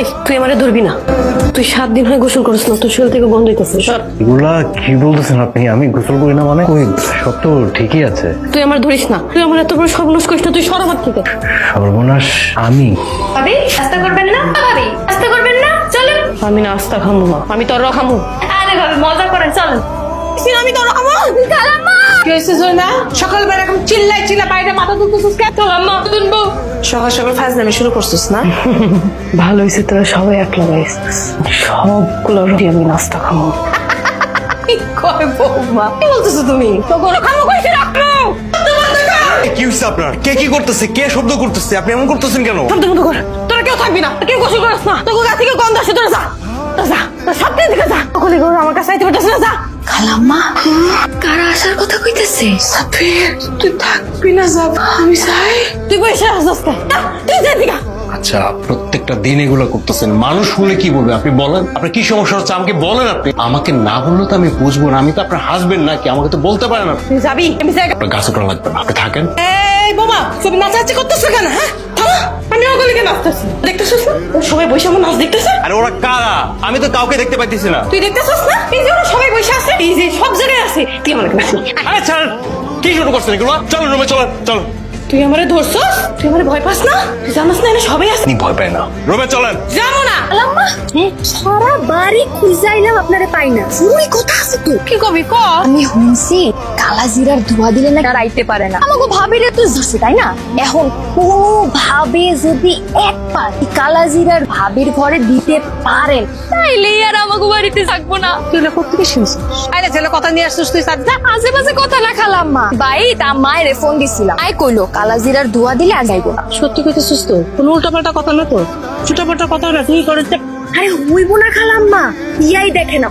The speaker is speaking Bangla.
এই তুই আমারে ধরবি না। তুই সাত দিন হয়ে গোসল করিস না তোর শরীর থেকে গন্ধ হইতেছে। সর এগুলা কি বলতেছেন আপনি? আমি গোসল করি না মানে? ওই সব তো ঠিকই আছে। তুই আমার ধরিস না। তুই আমার এত বড় সর্বনাশ করিস না তুই সর আমার থেকে। সর্বনাশ আমি? ভাবি নাস্তা করবেন না? ভাবি নাস্তা করবেন না? চলেন। আমি নাস্তা খামু না আমি তোর খামু আরে ভাবি মজা করেন চলেন। আমি তোর খামু খালাম্মা কি হয়েছে সকালবেলা এখন চিল্লাই চিল্লা বাইরে মাথা তুলতেছিস কেন? খালাম্মা তুনবো সকাল সকাল ফাজলামি শুরু করছিস না? ভালো হয়েছে তোরা সবাই এক লাগাইছিস সবগুলো রুটি আমি নাস্তা খামু কি কয় বৌমা? কি বলতেছো তুমি? তো কোনো খামু কইছি রাখো কি আপনার? কে কি করতেছে? কে শব্দ করতেছে? আপনি এমন করতেছেন কেন? শব্দ কর তোরা কেউ থাকবি না। কেউ গোসল করিস না। তোকে গা থেকে গন্ধ আসে। তোরা যা। তোরা যা। তোর দিকে যা। ওখানে গরু আমার কাছে আইতে পারতেছ না যা। খালাম্মা কারা আসার কথা কইতেছে? সাফির তুই থাকবি না যাব। আমি চাই তুই বসে আসছিস তুই যা দিকা আচ্ছা প্রত্যেকটা দিন এগুলো করতেছেন। মানুষ শুনলে কি বলবে? আপনি বলেন। আপনার কি সমস্যা হচ্ছে? আমাকে বলেন আপনি। আমাকে না বললে তো আমি বুঝব না। আমি তো আপনার হাজবেন্ড নাকি? আমাকে তো বলতে পারেন আপনি। যাবি? আমি যাই। আপনার গাছ ওটা লাগবে না। আপনি থাকেন। এই বোমা তুমি নাচাচ্ছি করতেছ কেন হ্যাঁ? আমি ওগুলিকে নাচতেছি দেখতেছিস না? ও সবাই বসে আমার নাচ দেখতেছে। আরে ওরা কারা? আমি তো কাউকে দেখতে পাইতেছি না। তুই দেখতেছিস না? এই যে ওরা সবাই বসে আছে এই যে সব জায়গায় আছে। তুই আমার কাছে আরে ছাড় কি শুরু করছেন এগুলো চলো রুমে চলো চলো। তুই আমারে ধরছস? তুই আমারে ভয় পাস না? তুই জানাস না এখানে সবাই আছে। আপনি ভয় পায় না। রুমে চলেন। যাব না। খালাম্মা সারা বাড়ি খুঁজাইলাম আপনারে পাই না। জরুরি কথা আছে তো। কি কবি ক? আমি শুনছি কালা জিরার ধোয়া দিলে না রাইতে পারে না। আমাকে ভাবিরে তো ধরছে তাই না? এখন কোন ভাবে যদি এক পার কালা জিরার ভাবির ঘরে দিতে পারেন তাইলে আর আমাকে বাড়িতে থাকব না। তুই এটা কোথেকে শুনছিস? আরে ছেলে কথা নিয়ে আসছিস তুই সাথে যা। আজে বাজে কথা না খালাম মা ভাই তা মায়ের ফোন দিছিলাম। আই কইলো কালা জিরার ধোয়া দিলে আর যাইবো না। সত্যি কথা সুস্থ কোনো উল্টাপাল্টা কথা না তো? ছোটপাল্টা কথা না তুমি করে আরে হইব না খালাম্মা ইয়াই দেখে না